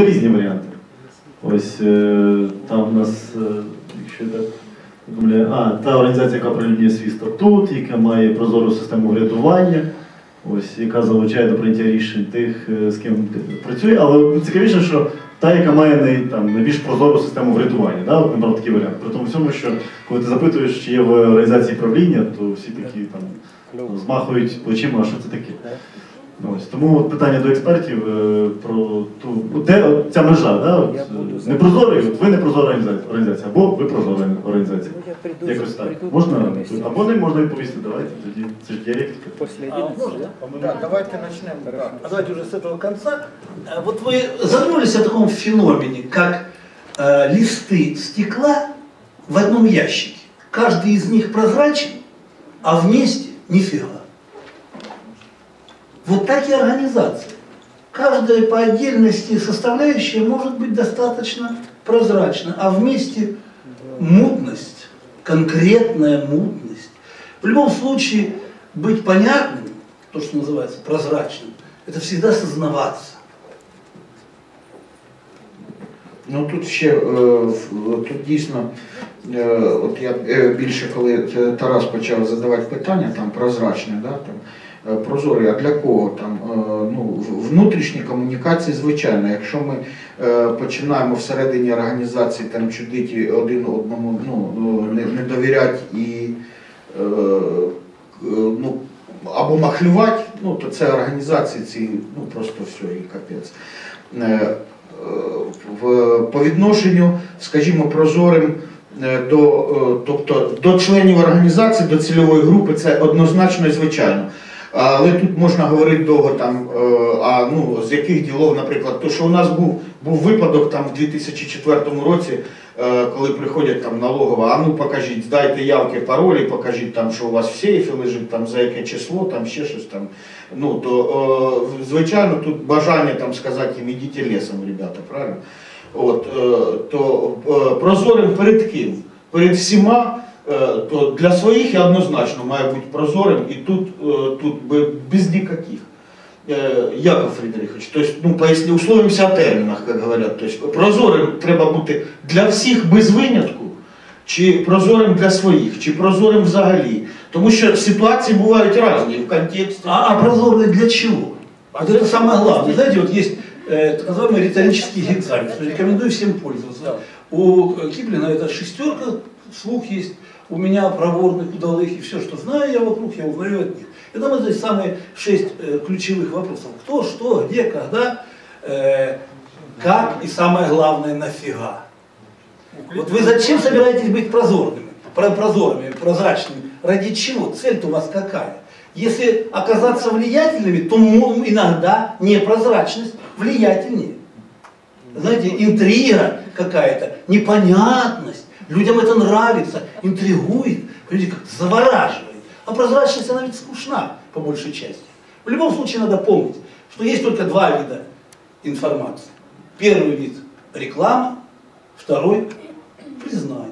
були різні варіанти. Ось е, там у нас, е, якщо так думаю, а, та організація, яка прилюднює свій статут, яка має прозору систему врядування, ось, яка залучає до прийняття рішень тих, е, з ким працює. Але цікавіше, що та, яка має най, там, найбільш прозору систему врядування, да? от набрав такий варіант. При тому всьому, що коли ти запитуєш, чи є в організації правління, то всі такі там змахують плечима, а що це таке. Ось, тому от питання до експертів е, про ту, от де от ця межа, да? от, е, непрозорий, от ви не прозора організація, організація, або ви прозора організація. Ну, я приду, Якось так. приду Можна, на месте. або не можна відповісти, давайте тоді. Це ж діалектика. После А, 11, можно? да? Да, давайте начнем. Да. А давайте уже с этого конца. Э, Вот вы задумались о таком феномене, как э, листы стекла в одном ящике. Каждый из них прозрачен, а вместе нифига. Вот так и организация. Каждая по отдельности составляющая может быть достаточно прозрачна, а вместе мутность, конкретная мутность. В любом случае, быть понятным, то, что называется прозрачным, это всегда сознаваться. Ну тут ще тут дійсно, от я більше коли Тарас почав задавати питання, там прозрачне, да, там, е, прозорі, а для кого там е, ну, внутрішні комунікації, звичайно, якщо ми е, починаємо всередині організації там чудити один одному, ну, не, не довіряти і ну, або махлювати, ну, то це організації ці, ну просто все і капець. По відношенню, скажімо, прозорим до, тобто, до членів організації, до цільової групи, це однозначно і звичайно. Але тут можна говорити довго там, е, а ну з яких ділов, наприклад, то що у нас був, був випадок там в 2004 році, е, коли приходять там налогова, а ну покажіть, здайте явки, паролі, покажіть там, що у вас в сейфі лежить, там за яке число, там ще щось там. Ну то е, звичайно тут бажання там сказати їм ідіть лісом, ребята, правильно? От, то прозорим перед ким? Перед всіма, то для своїх я однозначно має бути прозорим і тут, е, тут би- без ніяких. Э, Яков Фрідерихович, то есть, ну, поясни, условимся о термінах, як говорять. То есть, прозорим треба бути для всіх без винятку, чи прозорим для своїх, чи прозорим взагалі. Тому що ситуації бувають різні в контексті. А, а прозорный для чего? Вот это самое главное. Знаете, вот есть э, так называемый риторический экзамен. что Рекомендую всем пользоваться. У Киплина это шестерка, слух есть. У меня проворных, удалых, и все, что знаю я вокруг, я узнаю от них. И там это самые шесть э, ключевых вопросов. Кто, что, где, когда, э, как и самое главное, нафига. Вот вы зачем собираетесь быть прозорными, про- прозорыми, прозрачными? Ради чего? Цель-то у вас какая? Если оказаться влиятельными, то иногда непрозрачность влиятельнее. Знаете, интрига какая-то, непонятность. Людям это нравится, интригует, люди как завораживает. А прозрачность, она ведь скучна, по большей части. В любом случае надо помнить, что есть только два вида информации. Первый вид – реклама, второй – признание.